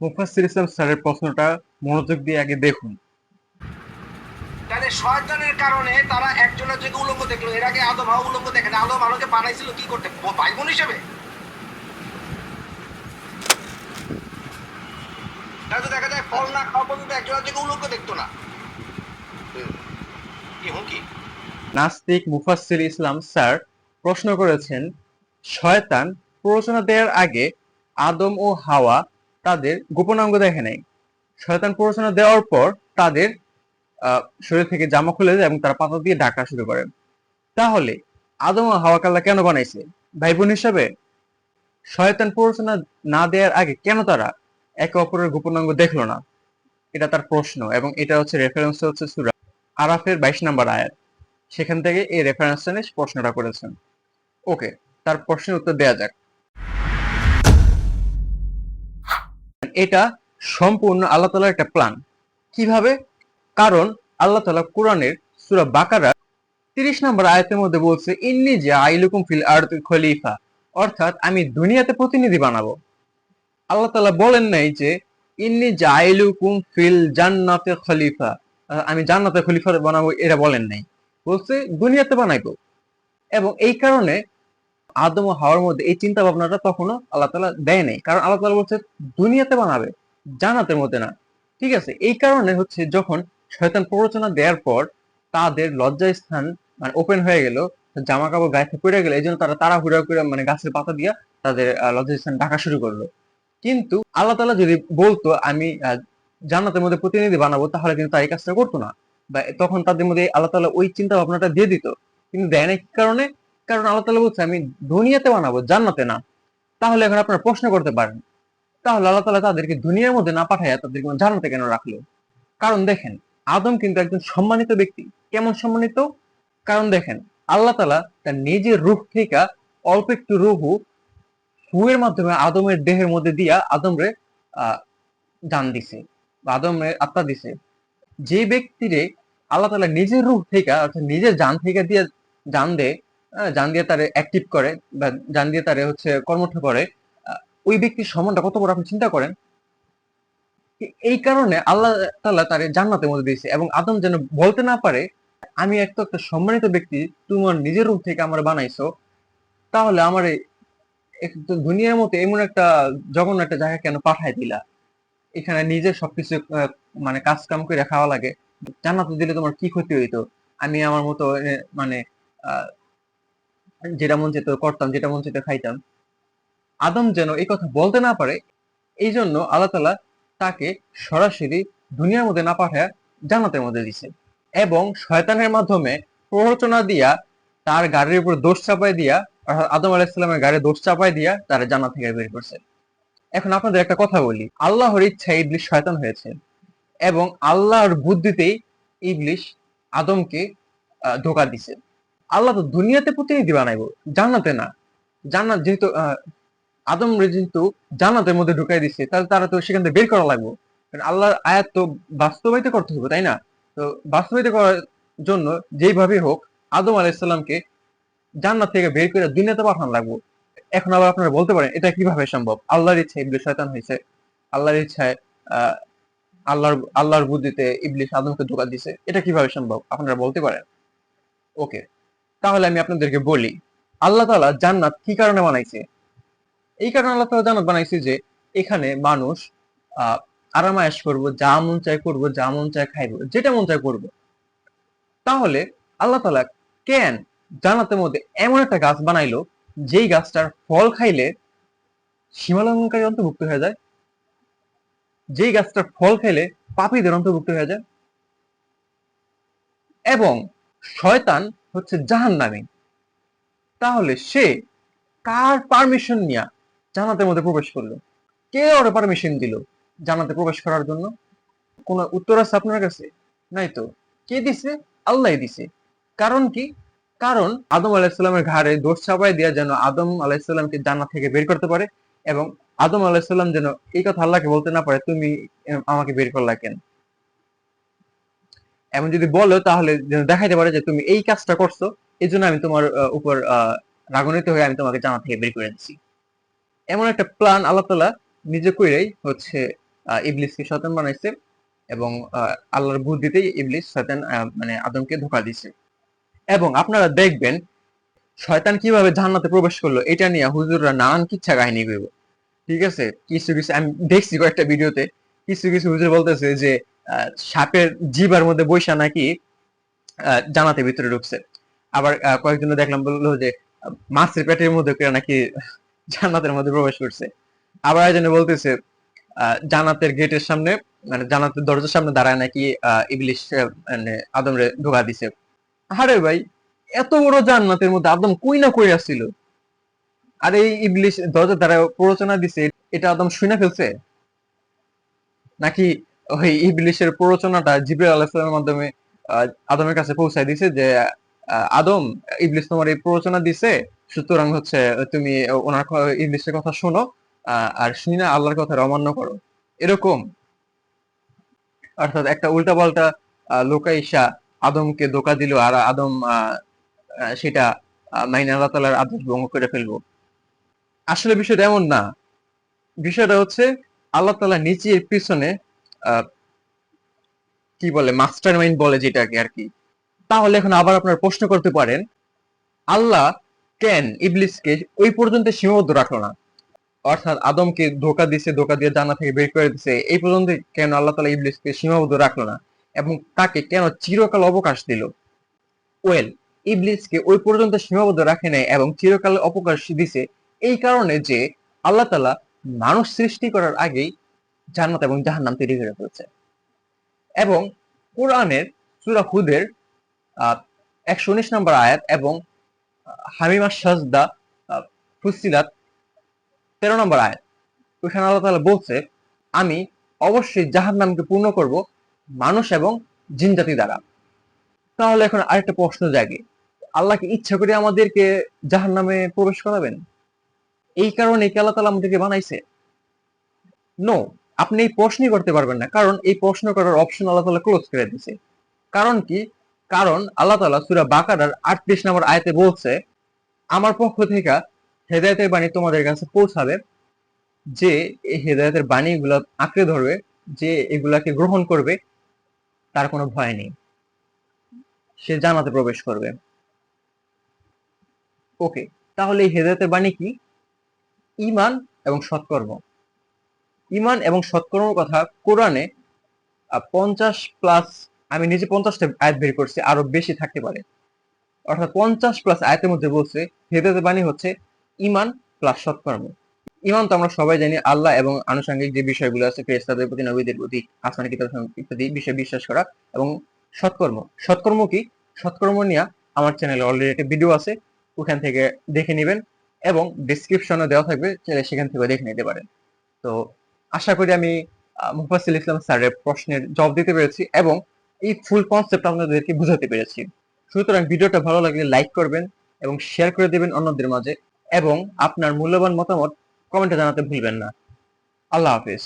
মুফাসসির ইসলাম স্যারের প্রশ্নটা মনোযোগ দিয়ে আগে দেখুন। তাহলে শয়তানের কারণে তারা একজনের থেকে উলঙ্গ দেখল। এর আগে আদম হাওয়া উলঙ্গ দেখে না আদম আলোকে বানাইছিল কি করতে? ভাই বোন হিসেবে। তাহলে দেখা যায় ফল না খাওয়া পর্যন্ত একজনের থেকে উলঙ্গ দেখতো না। কি? হুমকি নাস্তিক মুফাসসির ইসলাম স্যার প্রশ্ন করেছেন শয়তান প্ররোচনা দেওয়ার আগে আদম ও হাওয়া তাদের গোপনাঙ্গ দেখে নেয় শয়তান প্ররোচনা দেওয়ার পর তাদের শরীর থেকে জামা খুলে যায় এবং তারা পাতা দিয়ে ঢাকা শুরু করে। তাহলে আদম ও হাওয়া কাল্লা কেন বানাইছে? ভাই বোন হিসাবে শয়তান প্ররোচনা না দেওয়ার আগে কেন তারা একে অপরের গোপনাঙ্গ দেখল না? এটা তার প্রশ্ন এবং এটা হচ্ছে রেফারেন্স হচ্ছে সুরা আরাফের বাইশ নাম্বার আয়াত। সেখান থেকে এই রেফারেন্সটা নিয়ে প্রশ্নটা করেছেন। ওকে, তার প্রশ্নের উত্তর দেয়া যাক। এটা সম্পূর্ণ আল্লাহ তালার একটা প্ল্যান কীভাবে? কারণ আল্লাহ তালা কোরআনের সুরা বাকারা তিরিশ নম্বর আয়াতের মধ্যে বলছে, ইন্নি যে আইলুকুম ফিল আর্থ খলিফা। অর্থাৎ আমি দুনিয়াতে প্রতিনিধি বানাবো। আল্লাহ তালা বলেন নাই যে, ইন্নি যে আইলুকুম ফিল জান্নাতে খলিফা। আমি জান্নাতে খলিফা বানাবো, এটা বলেন নাই। বলছে, দুনিয়াতে বানাইবো। এবং এই কারণে আদম ও হাওয়ার মধ্যে এই চিন্তা ভাবনাটা তখনও আল্লাহ তালা দেয় নাই। কারণ আল্লাহ তালা বলছে, দুনিয়াতে বানাবে জানাতের মধ্যে না। ঠিক আছে? এই কারণে হচ্ছে যখন শয়তান প্ররোচনা দেওয়ার পর তাদের লজ্জা স্থান মানে ওপেন হয়ে গেল জামা কাপড় গায়ে পড়ে গেল এই জন্য তারা তাড়াহুড়া করে মানে গাছের পাতা দিয়া তাদের লজ্জা স্থান ঢাকা শুরু করল। কিন্তু আল্লাহ তালা যদি বলতো, আমি জান্নাতের মধ্যে প্রতিনিধি বানাবো, তাহলে কিন্তু তার এই কাজটা করতো না। বা তখন তাদের মধ্যে আল্লাহ তালা ওই চিন্তা ভাবনাটা দিয়ে দিত। কিন্তু দেয় না কি কারণে? কারণ আল্লাহ তালা বলছে, আমি দুনিয়াতে বানাবো, জান্নাতে না। তাহলে এখন আপনারা প্রশ্ন করতে পারেন, তাহলে আল্লাহ তালা তাদেরকে দুনিয়ার মধ্যে না পাঠায় তাদেরকে জান্নাতে কেন রাখল? কারণ দেখেন, আদম কিন্তু একজন সম্মানিত ব্যক্তি। কেমন সম্মানিত? কারণ দেখেন, আল্লাহ তালা তার নিজের রূপ থেকে অল্প একটু রুহু ফুয়ের মাধ্যমে আদমের দেহের মধ্যে দিয়া আদমরে জান দিছে বা আদমের আত্মা দিছে। যে ব্যক্তিরে আল্লাহ তালা নিজের রূপ থেকে অর্থাৎ নিজের জান থেকে দিয়ে জান দেয় জান দিয়ে তারে অ্যাক্টিভ করে বা জান দিয়ে তারে হচ্ছে কর্মঠ করে ওই ব্যক্তির সম্মানটা কত বড় আপনি চিন্তা করেন? এই কারণে আল্লাহ তাল্লাহ তারে জান্নাতের মধ্যে দিয়েছে এবং আদম যেন বলতে না পারে, আমি এক তো একটা সম্মানিত ব্যক্তি তোমার নিজের রূপ থেকে আমার বানাইছো, তাহলে আমার দুনিয়ার মতো এমন একটা জঘন্য একটা জায়গা কেন পাঠাই দিলা? এখানে নিজের সবকিছু মানে কাজ কাম করে খাওয়া লাগে। জান্নাতে দিলে তোমার কি ক্ষতি হইতো? আমি আমার মতো মানে যেটা মন চেত করতাম, যেটা মন চেত খাইতাম। আদম যেন এই কথা বলতে না পারে এই জন্য আল্লাহ তালা তাকে সরাসরি দুনিয়ার মধ্যে না পাঠায় জান্নাতের মধ্যে দিছে। এবং শয়তানের মাধ্যমে প্ররোচনা দিয়া, তার গাড়ির উপর দোষ চাপাই দিয়া, অর্থাৎ আদম আলাইসালামের গাড়ি দোষ চাপাই দিয়া তার জান্নাত থেকে বের করছে। এখন আপনাদের একটা কথা বলি, আল্লাহর ইচ্ছা ইবলিশ শয়তান হয়েছে এবং আল্লাহর বুদ্ধিতেই ইবলিশ আদমকে ধোকা দিছে। আল্লাহ তো দুনিয়াতে প্রতিনিধি বানাইবো জান্নাতে না। জান্নাত যেহেতু আদম যেহেতু জান্নাতের মধ্যে ঢুকাই দিচ্ছে তাহলে তারা তো সেখান থেকে বের করা লাগবে। কারণ আল্লাহর আয়াত তো বাস্তবায়িত করতে হবে, তাই না? তো বাস্তবায়িত করার জন্য যেইভাবে হোক, আদম আলাইসাল্লামকে জান্নাত থেকে বের করে দুনিয়াতে পাঠানো লাগবো। এখন আবার আপনারা বলতে পারেন, এটা কীভাবে সম্ভব? আল্লাহর ইচ্ছায় ইবলিশ শয়তান হয়েছে। আল্লাহর ইচ্ছায়, আহ, আল্লাহর আল্লাহর বুদ্ধিতে ইবলিশ আদমকে ধোকা দিছে। এটা কীভাবে সম্ভব? আপনারা বলতে পারেন। ওকে। তাহলে আমি আপনাদেরকে বলি, আল্লাহ তালা জান্নাত কি কারণে বানাইছে? এই কারণে আল্লাহ তালা জান্নাত বানাইছে যে, এখানে মানুষ আহ আরামায়াস করব, যা মন চায় করব, যা মন চায় খাইব, যেটা মন চায় করব। তাহলে আল্লাহ তালা কেন জান্নাতের মধ্যে এমন একটা গাছ বানাইলো, যেই গাছটার ফল খাইলে সীমালঙ্ঘনকারী অন্তর্ভুক্ত হয়ে যায়? যেই গাছটার ফল খাইলে পাপীদের অন্তর্ভুক্ত হয়ে যায়? এবং শয়তান হচ্ছে জাহান্নামী। তাহলে সে কার পারমিশন নিয়ে জান্নাতের মধ্যে প্রবেশ করল? কে ওরে পারমিশন দিল জান্নাতে প্রবেশ করার জন্য? কোন উত্তর আছে আপনার কাছে? নাই তো? কে দিছে? আল্লাহ দিছে। কারণ কি? কারণ আদম আলাহিসাল্লামের ঘাড়ে দোষ চাপাই দেওয়া যেন আদম আলাহিসাল্লামকে জান্নাত থেকে বের করতে পারে এবং আদম আলাহিসাল্লাম যেন এই কথা আল্লাহকে বলতে না পারে, তুমি আমাকে বের করলা কেন? এমন যদি বলো, তাহলে যেন দেখাইতে পারে যে তুমি এই কাজটা করছ এই জন্য আমি তোমার উপর রাগান্বিত হয়ে আমি তোমাকে জানা থেকে বের করে দিচ্ছি এমন একটা প্ল্যান আল্লাহ তালা নিজে কইরাই হচ্ছে ইবলিসকে শয়তান বানাইছে এবং আল্লাহর বুদ্ধিতেই ইবলিস শয়তান মানে আদমকে ধোকা দিছে এবং আপনারা দেখবেন শয়তান কীভাবে জান্নাতে প্রবেশ করল, এটা নিয়ে হুজুররা নানান কিচ্ছা কাহিনী করব ঠিক আছে? কিছু কিছু, আমি দেখছি কয়েকটা ভিডিওতে, কিছু কিছু হুজুর বলতেছে যে সাপের জিবার মধ্যে বৈশা নাকি জান্নাতের ভিতরে ঢুকছে। আবার কয়েকজন দেখলাম বলল যে মাছের পেটের মধ্যে করে নাকি জান্নাতের মধ্যে প্রবেশ করছে। আবার একজন বলতেছে আহ, জান্নাতের গেটের সামনে মানে জান্নাতের দরজার সামনে দাঁড়ায় নাকি ইবলিশ মানে আদমরে ঢোকা দিছে। আরে ভাই এত বড় জান্নাতের মধ্যে আদম কই না কই আসছিল? আর এই ইবলিশ দরজার দ্বারা প্ররোচনা দিছে এটা আদম শুনে ফেলছে? নাকি ওই ইবলিশের প্ররোচনাটা জিব্রাইল আলাইহিসসালামের মাধ্যমে আদমের কাছে পৌঁছায় দিছে যে আদম ইবলিশ তোমার এই প্ররোচনা দিছে সুতরাং হচ্ছে তুমি ওনার ইবলিশের কথা শোনো আর শুনি না আল্লাহর কথা অমান্য করো। এরকম। অর্থাৎ একটা উল্টাপাল্টা আহ, লোকাইশা আদমকে ধোকা দিল আর আদম সেটা মাইনে আল্লাহ তালার আদেশ ভঙ্গ করে ফেলব। আসলে বিষয়টা এমন না। বিষয়টা হচ্ছে আল্লাহ তালা নিচের পিছনে কি বলে মাস্টার মাইন্ড বলে যেটাকে আর কি। তাহলে এখন আবার আপনার প্রশ্ন করতে পারেন, আল্লাহ কেন ইবলিসকে ওই পর্যন্ত সীমাবদ্ধ রাখল না? অর্থাৎ আদমকে ধোকা দিছে, ধোকা দিয়ে জানা থেকে বের করে দিছে, এই পর্যন্ত কেন আল্লাহ তালা ইবলিসকে সীমাবদ্ধ রাখল না? এবং তাকে কেন চিরকাল অবকাশ দিল? ওয়েল, ইবলিসকে ওই পর্যন্ত সীমাবদ্ধ রাখে নাই এবং চিরকাল অবকাশ দিছে এই কারণে যে আল্লাহ তালা মানুষ সৃষ্টি করার আগেই জান্নাত এবং জাহান্নাম তৈরি করে ফেলছে এবং কোরআনের সূরা হুদের একশো উনিশ নম্বর আয়াত এবং হামিমা সাজদা ফুসিলাত তেরো নম্বর আয়াত। ওখানে আল্লাহ তাআলা বলছে, আমি অবশ্যই জাহান্নামকে পূর্ণ করব মানুষ এবং জিনজাতি দ্বারা। তাহলে এখন আরেকটা প্রশ্ন জাগে আল্লাহকে ইচ্ছা করে আমাদেরকে জাহান্নামে প্রবেশ করাবেন? এই কারণে কি আল্লাহ তাআলা আমাদেরকে বানাইছে? নো আপনি এই প্রশ্নই করতে পারবেন না, কারণ এই প্রশ্ন করার অপশন আল্লাহ তাআলা ক্লোজ করে দিয়েছে কারণ কি? কারণ আল্লাহ তাআলা সূরা বাকারার 38 নম্বর আয়তে বলছে, আমার পক্ষ থেকে হেদায়তের বাণী তোমাদের কাছে পৌঁছাবে, যে এই হেদায়েতের বাণীগুলো আঁকড়ে ধরবে, যে এগুলাকে গ্রহণ করবে, তার কোনো ভয় নেই। সে জানাতে প্রবেশ করবে। ওকে তাহলে এই হেদায়তের বাণী কি? ইমান এবং সৎকর্ম। ঈমান এবং সৎকর্মের কথা কোরআনে পঞ্চাশ প্লাস আমি নিজে পঞ্চাশটা আয়াত বের করছি, আরও বেশি থাকতে পারে। অর্থাৎ পঞ্চাশ প্লাস আয়াতের মধ্যে বলছে, হেদায়েতের বাণী হচ্ছে ইমান প্লাস সৎকর্ম। ইমান তো আমরা সবাই জানি, আল্লাহ এবং আনুষঙ্গিক যে বিষয়গুলো আছে, ফেরেশতাদের প্রতি, নবীদের প্রতি, আসমানি কিতাব ইত্যাদি বিষয়ে বিশ্বাস করা এবং সৎকর্ম। সৎকর্ম কি? সৎকর্ম নিয়ে আমার চ্যানেলে অলরেডি একটা ভিডিও আছে, ওখান থেকে দেখে নেবেন এবং ডিসক্রিপশনে দেওয়া থাকবে সেখান থেকে দেখে নিতে পারেন। তো আশা করি আমি মুফাসিল ইসলাম স্যারের প্রশ্নের জবাব দিতে পেরেছি এবং এই ফুল কনসেপ্ট আপনাদেরকে বুঝাতে পেরেছি। সুতরাং ভিডিওটা ভালো লাগলে লাইক করবেন এবং শেয়ার করে দেবেন অন্যদের মাঝে এবং আপনার মূল্যবান মতামত কমেন্টে জানাতে ভুলবেন না। আল্লাহ হাফিজ।